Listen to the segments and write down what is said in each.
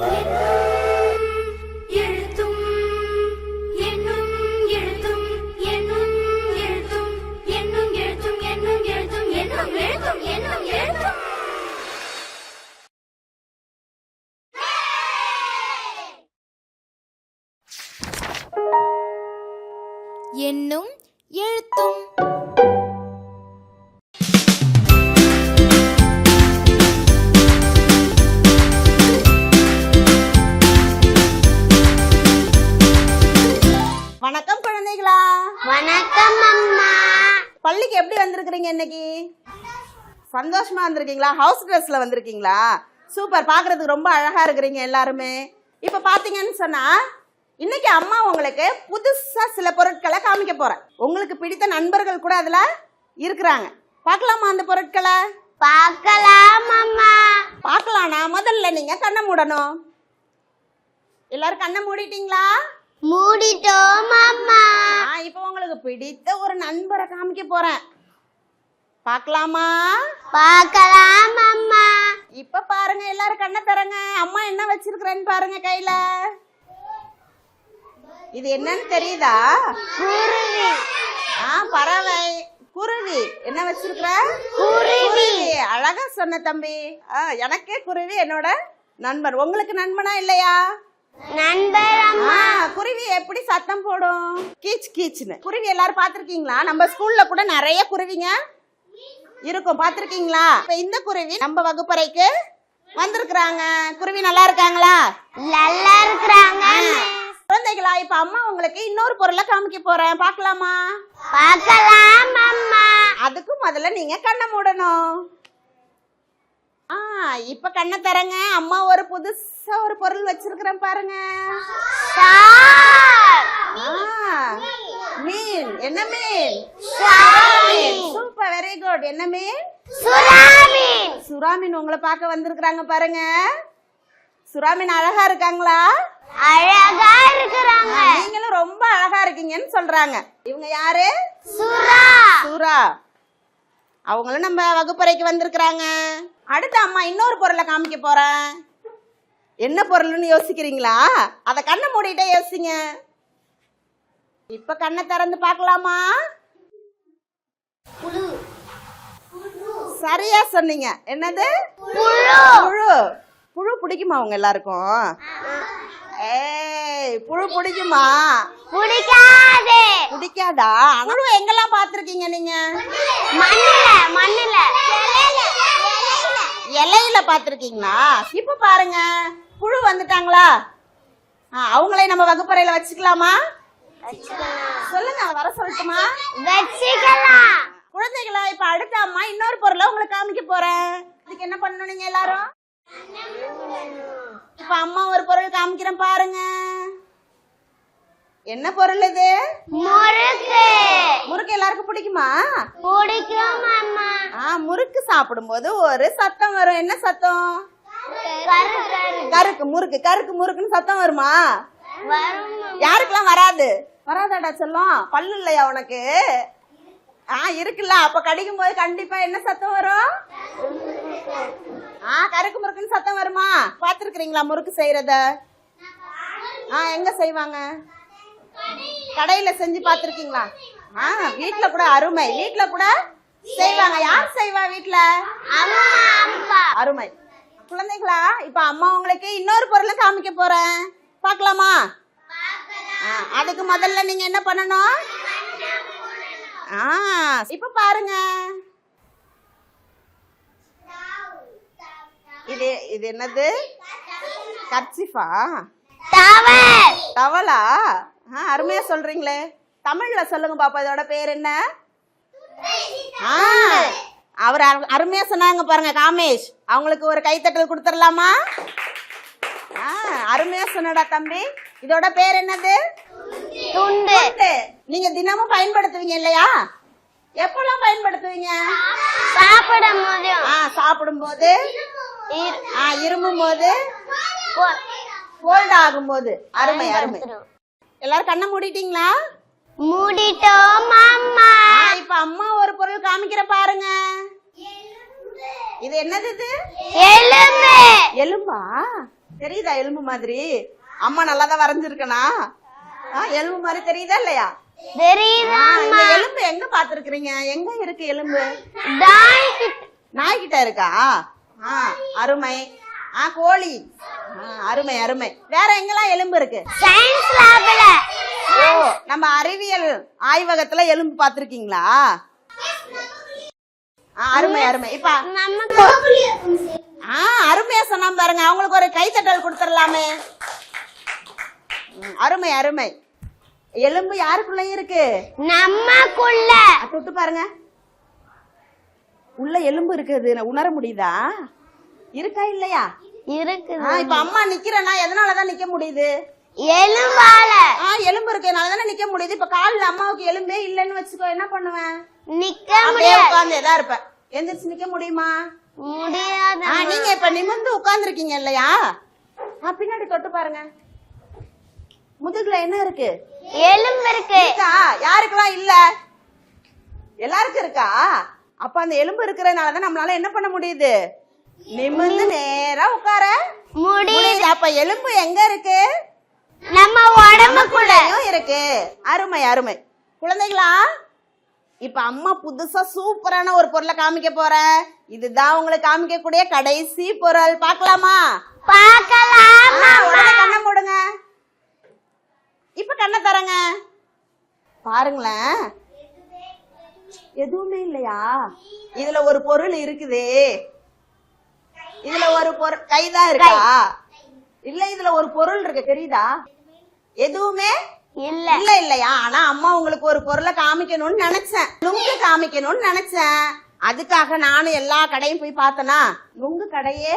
எழுத்தும் சந்தோஷமா வந்திருக்கீங்களா? ஹவுஸ் ட்ரெஸ்ல வந்திருக்கீங்களா? சூப்பர் பார்க்கிறதுக்கு ரொம்ப அழகா இருக்கிறீங்க எல்லாருமே. இப்போ பார்த்தீங்கன்னு சொன்னா இன்னைக்கு அம்மா உங்களுக்கு புதுசா சில பொருட்களை காமிக்க போறேன். உங்களுக்கு பிடித்த நண்பர்கள் கூட அதுல இருக்கிறாங்க. பார்க்கலாமா அந்த பொருட்களை? பார்க்கலாம் அம்மா. பார்க்கலாம்னா முதல்ல நீங்க கண்ணை மூடணும். எல்லாரும் கண்ணை மூடிட்டீங்களா? மூடிட்டோம் அம்மா. இப்போ உங்களுக்கு பிடித்த ஒரு நண்பரை காமிக்க போறேன். பார்க்கலாமா? பார்க்கலாம் அம்மா இப்ப பாருங்க எல்லாரும் கண்ணை தரங்க அம்மா என்ன வச்சிருக்கிறேன்னு பாருங்க கையில. இது என்னன்னு தெரியுதா? குருவி. ஆ பறவை. குருவி. என்ன வச்சிருக்கிற? குருவி. அழகா சொன்ன தம்பி. ஆ, எனக்கே குருவி என்னோட நண்பன். உங்களுக்கு நண்பனா இல்லையா? நண்பர் குருவி எப்படி சத்தம் போடும்? கீச் கீச்னு. குருவி எல்லாரும் பார்த்திருக்கீங்களா? நம்ம ஸ்கூல்ல கூட நிறைய குருவிங்க. இருக்கும். பார்த்திருக்கீங்களா? இப்ப இந்த குருவி நம்ம வகுப்பறைக்கு வந்திருக்கிறாங்க. குருவி நல்லா இருக்காங்களா? நல்லா இருக்கிறாங்க. குழந்தைகளா இப்ப அம்மா உங்களுக்கு இன்னொரு பொருளை காமிக்க போறேன். பார்க்கலாமா? பார்க்கலாம் அம்மா. அதுக்கு முதல்ல நீங்க கண்ணை மூடணும். ஆ இப்ப கண்ணை தரங்க அம்மா ஒரு புதுசா ஒரு பொருள் வச்சிருக்கிறேன் பாருங்க சார் ஆ, மீன் என்ன மீன் சாமீன். சூப்பர் வெரி குட் என்ன மீன் சுறாமீன் சுறா உங்களை பார்க்க வந்திருக்கிறாங்க பாருங்க. சுறா மீன் அழகா இருக்காங்களா? அழகா இருக்கிறாங்க. நீங்களும் ரொம்ப அழகா இருக்கீங்கன்னு சொல்றாங்க. இவங்க யாரு? சுறா. சூரா அவங்களும் நம்ம வகுப்பறைக்கு வந்திருக்கிறாங்க. அடுத்து அம்மா இன்னொரு பொருளை காமிக்க போறேன். என்ன பொருள்னு யோசிக்கிறீங்களா? அதை கண்ணை மூடிட்டே யோசிங்க. இப்ப கண்ணை திறந்து பார்க்கலாமா? சரியா சொன்னீங்க. என்னது? புழு. புழு. புழு பிடிக்குமா அவங்க எல்லாருக்கும்? ஏய் புழு பிடிக்குமா? பிடிக்காது. பிடிக்காதா? புழு எங்கெல்லாம் பார்த்திருக்கீங்க நீங்க? மண்ணுல மண்ணுல. இலையில பார்த்திருக்கீங்களா? இப்ப பாருங்க. புழு வந்துட்டாங்களா? அவங்களே நம்ம வகுப்பறையில வச்சுக்கலாமா? சொல்லுங்க வர சொல்லட்டுமா? வச்சுக்கலாம் குழந்தைகளா இப்ப அடுத்த அம்மா இன்னொரு பொருளை உங்களுக்கு காமிக்க போறேன் இதுக்கு என்ன பண்ணணும் நீங்க எல்லாரும்? இப்ப அம்மா ஒரு பொருள் காமிக்கிறேன் பாருங்க. என்ன பொருள் இது? முறுக்கு. முறுக்கு எல்லாருக்கும் பிடிக்குமா? பிடிக்கும் அம்மா. ஆ முறுக்கு சாப்பிடும்போது ஒரு சத்தம் வரும். என்ன சத்தம்? கரு கரு கருக்கு முறுக்கு. கருக்கு முறுக்குன்னு சத்தம் வருமா? வரும் யாருக்கெல்லாம் வராது? வராதாடா செல்லம். பல்லு இல்லையா உனக்கு? ஆ இருக்குல்ல. அப்ப கடிக்கும் போது கண்டிப்பா என்ன சத்தம் வரும்? ஆ கருக்கு முறுக்குன்னு சத்தம் வருமா? பாத்துருக்கீங்களா முறுக்கு செய்யறத? ஆ எங்க செய்வாங்க? கடையில செஞ்சு பாத்திருக்கீங்களா ஆ வீட்ல கூட அருமை. வீட்ல கூட செய்வாங்க. யார் செய்வா அப்பா அருமை. குழந்தைகளா இப்ப அம்மா உங்களுக்கு இன்னொரு பொருளை காமிக்க போறேன். பார்க்கலாமா? ஆ, அதுக்கு முதல்ல நீங்க என்ன பண்ணணும்? ஆ இப்ப பாருங்க. இது இது என்னது? கர்ச்சிஃபா? தவளா. ஆ அருமையா சொல்றீங்களே. தமிழ்ல சொல்லுங்க பாப்பா இதோட பேர் என்ன? ஆ அவர் அரு- அருமையா சொன்னாங்க பாருங்க காமேஷ். அவங்களுக்கு ஒரு கைத்தட்டல் கொடுத்துடலாமா? ஆ அருமையா சொன்னடா தம்பி. இதோட பேர் என்னது? துண்டு. நீங்க தினமும் பயன்படுத்துவீங்க இல்லையா? எப்பெல்லாம் பயன்படுத்துவீங்க? சாப்பிடும் சாப்பிடும்போது. இரு- ஆ இருமும் போது கோல்ட் ஆகும்போது. அருமை அருமை. எல்லாரும் கண்ணை மூடிட்டீங்களா? மூடிட்டோம் அம்மா. இப்ப அம்மா ஒரு பொருள் காமிக்கிற பாருங்க. இது என்னது இது? எலும்பு. எலும்பா? தெரியுதா எலும்பு மாதிரி? அம்மா நல்லா தான் வரைஞ்சிருக்கனா எலும்பு மாதிரி தெரியுதா இல்லையா? தெரியுதா எலும்பு எங்க பாத்துருக்கீங்க எங்க இருக்கு எலும்பு? நாய்கிட்ட இருக்கா? ஆ அருமை. ஆ கோழி. ஆ, அருமை அருமை. வேற எங்கெல்லாம் எலும்பு இருக்கு? சயின்ஸ் லேப்ல ஓ நம்ம அறிவியல் ஆய்வகத்துல எலும்பு பாத்திருக்கீங்களா ஆ, அருமை அருமை. இப்ப ஆ அருமையா சொன்னா பாருங்க. அவங்களுக்கு ஒரு கைத்தட்டல் கொடுத்துடலாமே. அருமை அருமை. எலும்பு யாருக்குள்ள இருக்கு? நமக்குள்ள அ, தொட்டு பாருங்க. உள்ள எலும்பு இருக்குது. உணர முடியுதா? இருக்கா இல்லையா? இருக்குது. ஆ, இப்ப அம்மா நிக்கிறேன்னா எதனாலதான் நிக்க முடியுது? எலும்பால. ஆ எலும்பு இருக்கனால தானே நிக்க முடியுது. இப்ப கால்ல அம்மாவுக்கு எலும்பே இல்லைன்னு வச்சுக்கோ என்ன பண்ணுவேன்? நிக்க அப்படியே உட்கார்ந்து தான் இருப்பேன். எந்திரிச்சு நிக்க முடியுமா? முடியாத. ஆ, நீங்க இப்ப நிமிர்ந்து உட்கார்ந்துருக்கீங்க இல்லையா? ஆ, பின்னாடி தொட்டு பாருங்க. முதுகுல என்ன இருக்கு? எலும்பு இருக்கு. இருக்கா? யாருக்கெல்லாம் இல்ல? எல்லாருக்கும் இருக்கா? அப்ப அந்த எலும்பு இருக்கிறதுனால தான் நம்மளால என்ன பண்ண முடியுது? நிமிர்ந்து நேரா உட்கார. முடி முடியுது அப்ப எலும்பு எங்க இருக்கு? நம்ம உடம்புக்குள்ள. உள்ளேயும் இருக்கு. அருமை அருமை. குழந்தைகளா இப்ப அம்மா புதுசா சூப்பரான ஒரு பொருளை காமிக்க போறேன் இதுதான் உங்களுக்கு காமிக்கக்கூடிய கடைசி பொருள். பார்க்கலாமா? பார்க்கலாம் கண்ணை மூடுங்க. இப்ப கண்ணை தரங்க பாருங்களேன். எதுவுமே இல்லையா? இதுல ஒரு பொருள் இருக்குதே. இதுல ஒரு பொருள் கைதான் இருக்கா? இல்ல இதுல ஒரு பொருள் இருக்கு தெரியுதா? எதுவுமே இல்ல. இல்ல இல்லையா? ஆனா அம்மா உங்களுக்கு ஒரு பொருளை காமிக்கணும்னு நினைச்சேன். நுங்கு காமிக்கணும்னு நினைச்சேன். அதுக்காக நானும் எல்லா கடையும் போய் பார்த்தனா? நுங்கு கடையே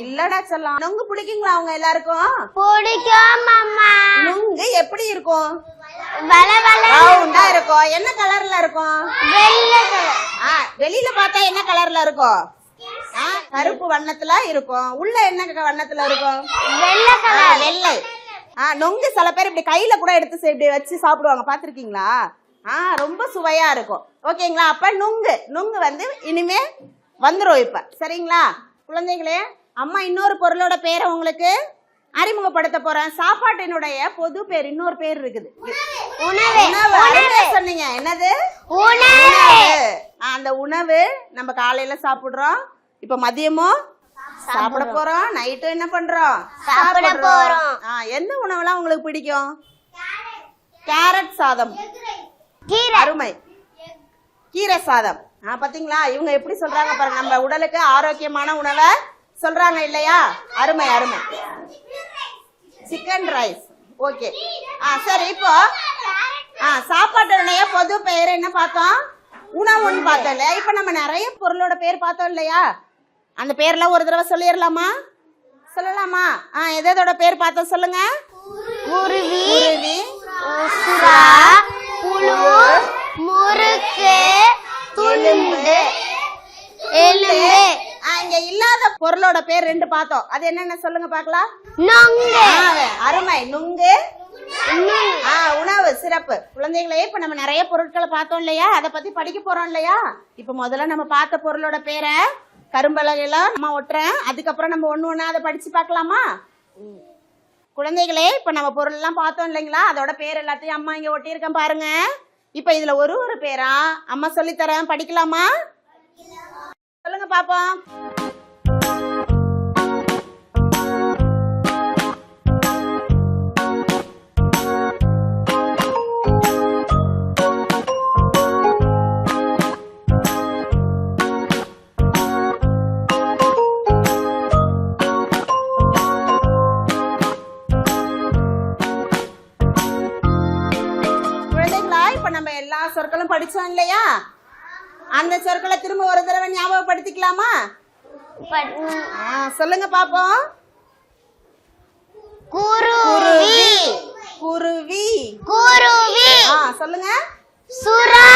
இல்லடா சொல்லலாம் நுங்கு பிடிக்குங்களா அவங்க எல்லாருக்கும்? பிடிக்கும் நுங்கு எப்படி இருக்கும்? ரவுண்டா இருக்கும். என்ன கலர்ல இருக்கும்? வெளியில பார்த்தா என்ன கலர்ல இருக்கும்? கருப்பு வண்ணத்துல இருக்கும். உள்ள என்ன வண்ணத்துல இருக்கும்? வெள்ளை ஆ, நொங்கு சில பேர் இப்படி கையில கூட எடுத்து இப்படி வச்சு சாப்பிடுவாங்க. பாத்திருக்கீங்களா ஆ ரொம்ப சுவையா இருக்கும். ஓகேங்களா? அப்ப நுங்கு. நுங்கு வந்து இனிமே வந்துரும் இப்ப. சரிங்களா? குழந்தைகளே அம்மா இன்னொரு பொருளோட பேரை உங்களுக்கு அறிமுகப்படுத்த போறேன். சாப்பாட்டினுடைய பொது பேர் இன்னொரு பேர் இருக்குது. உணவு. சொன்னீங்க. என்னது? அந்த உணவு நம்ம காலையில சாப்பிடுறோம். இப்ப மதியமும் சாப்பிட போறோம். நைட்டு என்ன பண்றோம்? சாப்பிட. போறோம். எந்த உணவுலாம் உங்களுக்கு பிடிக்கும்? கேரட் சாதம். அருமை. கீரை சாதம். ஆ பாத்தீங்களா? இவங்க எப்படி சொல்றாங்க பாருங்க. நம்ம உடலுக்கு ஆரோக்கியமான உணவை சொல்றாங்க இல்லையா? அருமை அருமை. சிக்கன் ரைஸ் ஓகே ஆ சரி இப்போ ஆ சாப்பாட்டுடைய பொது பெயர் என்ன பார்த்தோம்? உணவுன்னு பார்த்தோம் இல்லையா? இப்போ நம்ம நிறைய பொருளோட பேர் பார்த்தோம் இல்லையா? அந்த பேர்லாம் ஒரு தடவை சொல்லிடலாமா? சொல்லலாமா? ஆ எதோட பேர் பார்த்தோம் சொல்லுங்க. குருவி சுறா புழு முறுக்கு துண்டு எலும்பு. இங்க இல்லாத பொருளோட பேர் ரெண்டு பார்த்தோம். அது என்னென்ன சொல்லுங்க பார்க்கலாம்? நொங்கு. அருமை. நுங்கு. ஆ உணவு சிறப்பு. குழந்தைகளே இப்ப நம்ம நிறைய பொருட்களை பார்த்தோம் இல்லையா? அதை பத்தி படிக்க போறோம் இல்லையா? இப்ப முதல்ல நம்ம பார்த்த பொருளோட பேரை கரும்பலகையில நம்ம ஒட்டுறேன். அதுக்கப்புறம் நம்ம ஒண்ணு ஒண்ணா அதை படிச்சு பார்க்கலாமா. குழந்தைகளே இப்ப நம்ம பொருள் எல்லாம் பார்த்தோம் இல்லைங்களா? அதோட பேர் எல்லாத்தையும் அம்மா இங்க ஒட்டியிருக்கேன் பாருங்க. இப்ப இதுல ஒரு ஒரு பேரா? அம்மா சொல்லித் தரேன் படிக்கலாமா? சொல்லுங்க பாப்போம் அந்த சொற்களை திரும்ப ஒரு தடவை ஞாபகப்படுத்திக்கலாமா? சொல்லுங்க பாப்போம். குருவி. குருவி. குருவி. சொல்லுங்க. சுறா.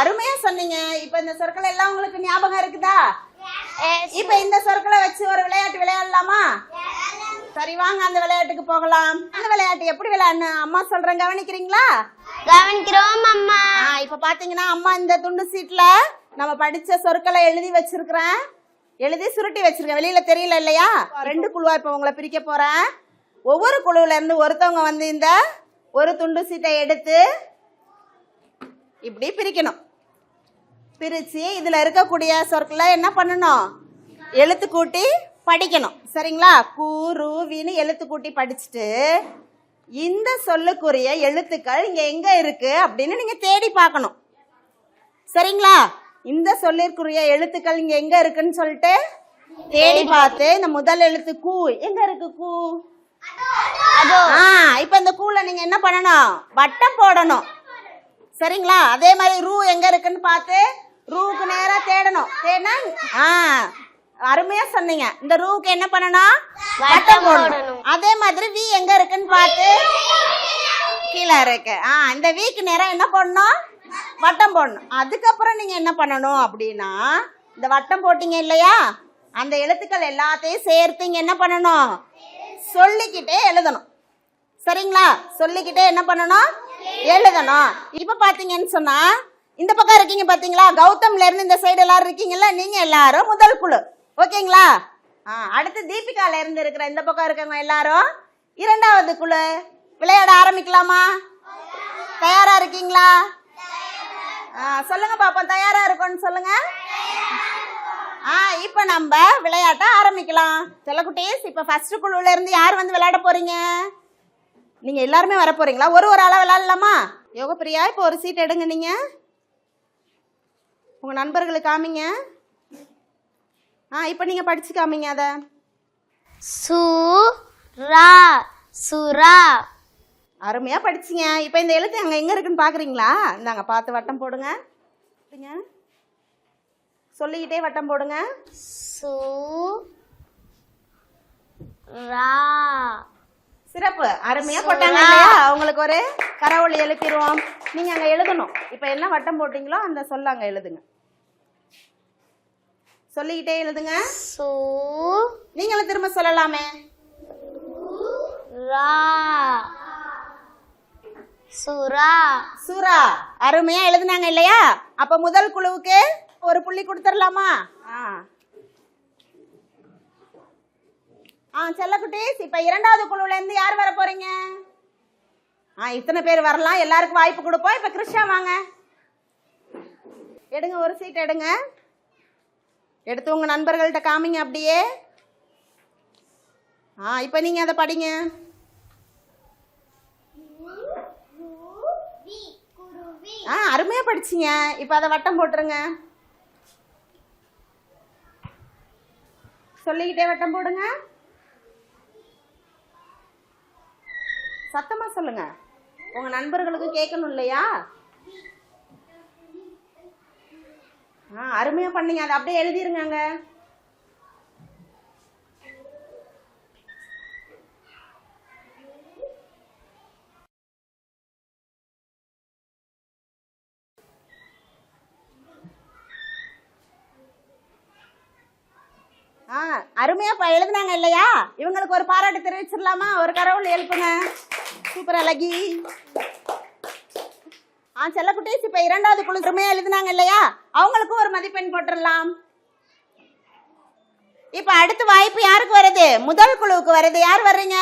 அருமையா சொன்னீங்க. இப்ப இந்த சொற்கள் எல்லாம் உங்களுக்கு ஞாபகம் இருக்குதா. இப்ப இந்த சொற்களை வச்சு ஒரு விளையாட்டு விளையாடலாமா? சரி வாங்க அந்த விளையாட்டுக்கு போகலாம். அந்த விளையாட்டு எப்படி விளையாடணும்? அம்மா சொல்றேன் கவனிக்கிறீங்களா? கவனிக்கிறோம் அம்மா. இப்ப பாத்தீங்கன்னா அம்மா இந்த துண்டு சீட்ல நம்ம படிச்ச சொற்களை எழுதி வச்சிருக்கிறேன். எழுதி சுருட்டி வச்சிருக்கேன். வெளியில தெரியல இல்லையா? ரெண்டு குழுவா இப்ப உங்களை பிரிக்க போறேன். ஒவ்வொரு குழுவுல இருந்து ஒருத்தவங்க வந்து இந்த ஒரு துண்டு சீட்டை எடுத்து இப்படி பிரிக்கணும். பிரிச்சு இதுல இருக்கக்கூடிய சொற்களை என்ன பண்ணணும்? எழுத்து கூட்டி படிக்கணும். சரிங்களா? கூறு வின்னு எழுத்து கூட்டி படிச்சுட்டு இந்த சொல்லுக்குரிய எழுத்துக்கள் இங்க எங்க இருக்கு அப்படின்னு நீங்க தேடி பார்க்கணும். சரிங்களா? இந்த சொல்லிற்குரிய எழுத்துக்கள் இங்க எங்க இருக்குன்னு சொல்லிட்டு தேடி பார்த்து இந்த முதல் எழுத்து கூ எங்க இருக்கு கூ? ஆ இப்போ இந்த கூல நீங்க என்ன பண்ணணும்? வட்டம் போடணும். சரிங்களா? அதே மாதிரி ரூ எங்க இருக்குன்னு பார்த்து ரூக்கு நேரா தேடணும். தேடினா ஆ அருமையா சொன்னீங்க. இந்த ரூக்கு என்ன பண்ணணும் வட்டம் போடணும். அதே மாதிரி வி எங்க இருக்குன்னு பார்த்து கீழே இருக்கு. ஆ இந்த வீக்கு நேரம் என்ன பண்ணணும் வட்டம் போடணும். அதுக்கப்புறம் நீங்க என்ன பண்ணணும் அப்படின்னா இந்த வட்டம் போட்டீங்க இல்லையா? அந்த எழுத்துக்கள் எல்லாத்தையும் சேர்த்து இங்க என்ன பண்ணணும்? சொல்லிக்கிட்டே எழுதணும். சரிங்களா? சொல்லிக்கிட்டே என்ன பண்ணணும்? எழுதணும். இப்ப பாத்தீங்கன்னு சொன்னா இந்த பக்கம் இருக்கீங்க பாத்தீங்களா? கௌதம்ல இருந்து இந்த சைடு எல்லாரும் இருக்கீங்கல்ல நீங்க எல்லாரும் முதல் குழு. ஓகேங்களா? ஆ. அடுத்து தீபிகால இருந்து இருக்கிற இந்த பக்கம் இருக்கவங்க எல்லாரும் இரண்டாவது குழு விளையாட ஆரம்பிக்கலாமா? தயாரா இருக்கீங்களா? ஆ, சொல்லுங்க பாப்போம் தயாரா இருக்கோன்னு சொல்லுங்க. ஆ இப்போ நம்ம விளையாட்ட ஆரம்பிக்கலாம். செல்லக்குட்டீஸ் இப்போ ஃபர்ஸ்ட் குழுல இருந்து யார் வந்து விளையாட போறீங்க? நீங்க எல்லாருமே வர போறீங்களா? ஒரு ஒரு ஆளா விளையாடலாமா? யோகப்பிரியா இப்போ ஒரு சீட் எடுங்க நீங்க. உங்க நண்பர்களுக்கு காமிங்க. ஆ இப்போ நீங்க படிச்சு காமிங்க அதை சுரா சுரா அருமையா படிச்சீங்க. இப்போ இந்த எழுத்து அங்க எங்க இருக்குன்னு பாக்குறீங்களா? இந்தாங்க பார்த்து வட்டம் போடுங்க. சொல்லிக்கிட்டே வட்டம் போடுங்க. சு ரா. சிறப்பு. அருமையா போட்டாங்க இல்லையா? அவங்களுக்கு ஒரு கரவொலி எழுப்பிடுவோம். நீங்க அங்க எழுதணும். இப்போ என்ன வட்டம் போட்டீங்களோ அந்த சொல்ல அங்க எழுதுங்க. சொல்லிக்கிட்டே எழுதுங்க. சு. நீங்களும் திரும்ப சொல்லலாமே. ரா. சுரா சூரா அருமையா எழுதுனாங்க இல்லையா? அப்ப முதல் குழுவுக்கு ஒரு புள்ளி கொடுத்துடலாமா? ஆ. ஆ செல்லக்குட்டீஸ் இப்ப இரண்டாவது குழுவுல இருந்து யார் வர போறீங்க? ஆ இத்தனை பேர் வரலாம். எல்லாருக்கும் வாய்ப்பு கொடுப்போம். இப்ப கிருஷ்ணா வாங்க. எடுங்க ஒரு சீட் எடுங்க. எடுத்து உங்கள் நண்பர்கள்ட்ட காமிங்க அப்படியே. ஆ இப்போ நீங்கள் அதை படிங்க. ஆ அருமையாக படிச்சிங்க. இப்போ அதை வட்டம் போட்டுருங்க. சொல்லிக்கிட்டே வட்டம் போடுங்க. சத்தமாக சொல்லுங்க. உங்கள் நண்பர்களுக்கும் கேட்கணும் இல்லையா? ஆ அருமையா பண்ணீங்க. அதை அப்படியே எழுதிருங்க அங்க ஆ அருமையா ப- எழுதுனாங்க இல்லையா? இவங்களுக்கு ஒரு பாராட்டு தெரிவிச்சிடலாமா? ஒரு கடவுள் எழுப்புங்க. சூப்பர் அழகி ஆ செல்லக்குட்டீஸ் இப்ப இரண்டாவது குழு அருமையா எழுதுனாங்க இல்லையா? அவங்களுக்கும் ஒரு மதிப்பெண் போட்டுடலாம். இப்ப அடுத்த வாய்ப்பு யாருக்கு வருது? முதல் குழுவுக்கு வருது. யார் வர்றீங்க?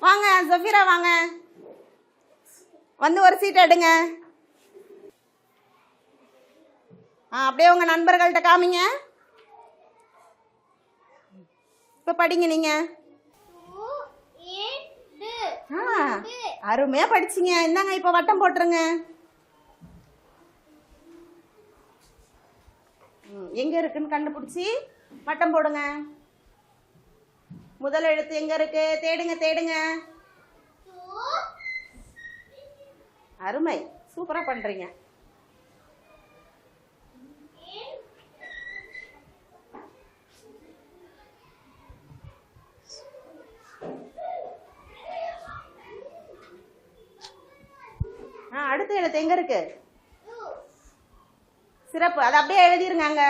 வாங்க ஜஃபீரா வாங்க. வந்து ஒரு சீட் எடுங்க. ஆ அப்படியே உங்க நண்பர்கள்ட்ட காமிங்க. இப்ப படிங்க நீங்க. ஆ, அருமையா படிச்சீங்க. இந்தாங்க இப்ப வட்டம் போட்டுருங்க. எங்க இருக்குன்னு கண்டுபிடிச்சி வட்டம் போடுங்க. முதல் எழுத்து எங்க இருக்கு? தேடுங்க தேடுங்க. அருமை. சூப்பரா பண்றீங்க. ஆ அடுத்த எழுத்து எங்க இருக்கு? சிறப்பு. அதை அப்படியே எழுதிருங்க அங்கே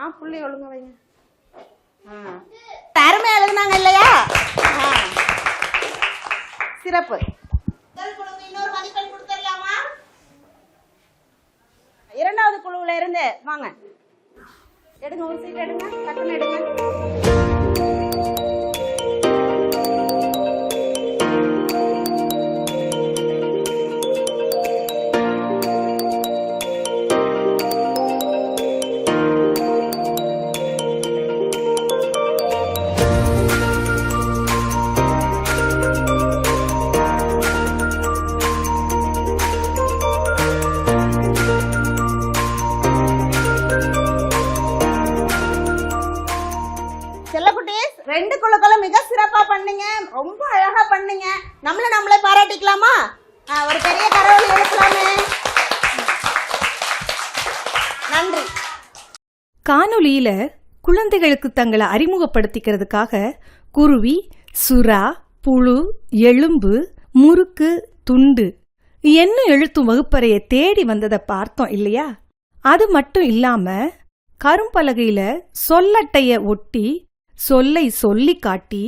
ஆ புள்ளி ஒழுங்க வைங்க. தருமை எழுதுனாங்க இல்லையா? சிறப்பு. இரண்டாவது குழுவில் இருந்து வாங்க. எடுங்க ஒரு சீட் எடுங்க டக்குன்னு எடுங்க காணொளியில குழந்தைகளுக்கு தங்களை அறிமுகப்படுத்திக்கிறதுக்காக குருவி சுறா புழு எலும்பு முறுக்கு துண்டு என்ன எழுத்தும் வகுப்பறையை தேடி வந்ததை பார்த்தோம் இல்லையா? அது மட்டும் இல்லாம கரும்பலகையில சொல்லட்டைய ஒட்டி சொல்லை சொல்லி காட்டி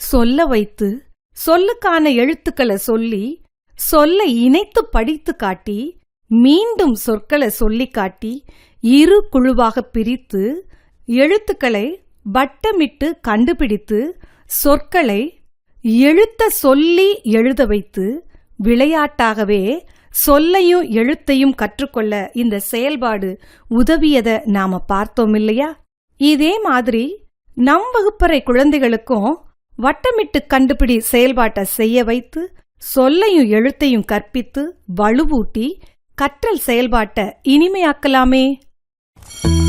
சொல்ல வைத்து சொல்லுக்கான எழுத்துக்களை சொல்லி சொல்லை இணைத்து படித்து காட்டி மீண்டும் சொற்களை சொல்லி காட்டி இரு குழுவாக பிரித்து எழுத்துக்களை வட்டமிட்டு கண்டுபிடித்து சொற்களை எழுத்த சொல்லி எழுத வைத்து விளையாட்டாகவே சொல்லையும் எழுத்தையும் கற்றுக்கொள்ள இந்த செயல்பாடு உதவியத நாம பார்த்தோம் இல்லையா? இதே மாதிரி நம் வகுப்பறை குழந்தைகளுக்கும் வட்டமிட்டு கண்டுபிடி செயல்பாட்டை செய்ய வைத்து சொல்லையும் எழுத்தையும் கற்பித்து வலுவூட்டி கற்றல் செயல்பாட்டை இனிமையாக்கலாமே. Thank you.